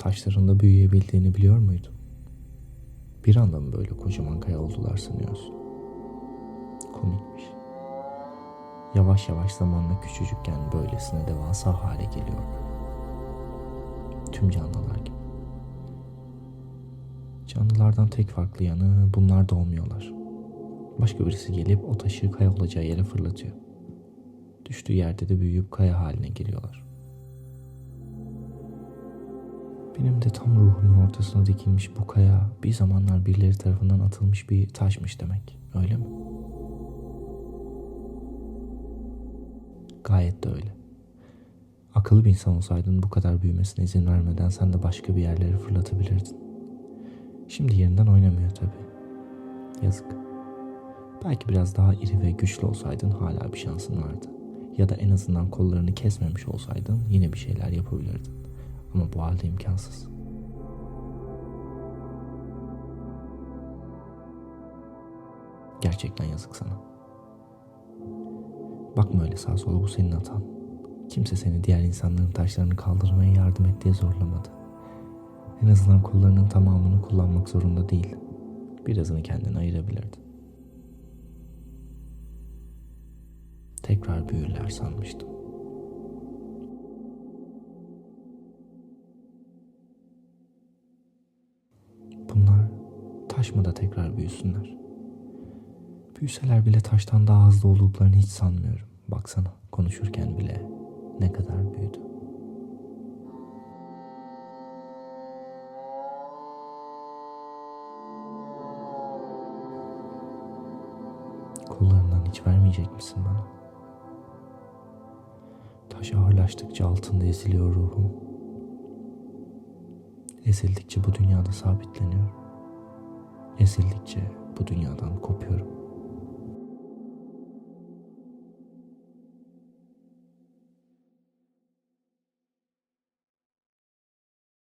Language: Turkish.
taşlarında büyüyebildiğini biliyor muydun? Bir anda mı böyle kocaman kaya oldular sanıyorsun? Komikmiş. Yavaş yavaş zamanla küçücükken böylesine devasa hale geliyor. Tüm canlılar gibi. Canlılardan tek farklı yanı bunlar doğmuyorlar. Başka birisi gelip o taşı kaya olacağı yere fırlatıyor. Düştüğü yerde de büyüyüp kaya haline geliyorlar. Benim de tam ruhumun ortasına dikilmiş bu kaya bir zamanlar birileri tarafından atılmış bir taşmış demek. Öyle mi? Gayet de öyle. Akıllı bir insan olsaydın bu kadar büyümesine izin vermeden sen de başka bir yerlere fırlatabilirdin. Şimdi yerinden oynamıyor tabii. Yazık. Belki biraz daha iri ve güçlü olsaydın hala bir şansın vardı. Ya da en azından kollarını kesmemiş olsaydın yine bir şeyler yapabilirdin. Ama bu halde imkansız. Gerçekten yazık sana. Bakma öyle sağa sola bu senin hatan. Kimse seni diğer insanların taşlarını kaldırmaya yardım et diye zorlamadı. En azından kollarının tamamını kullanmak zorunda değil. Birazını kendine ayırabilirdin. Tekrar büyürler sanmıştım. Taş mı da tekrar büyüsünler? Büyüseler bile taştan daha hızlı olduklarını hiç sanmıyorum. Baksana konuşurken bile ne kadar büyüdü. Kollarından hiç vermeyecek misin bana? Taş ağırlaştıkça altında eziliyor ruhum. Ezildikçe bu dünyada sabitleniyor. Ezildikçe bu dünyadan kopuyorum.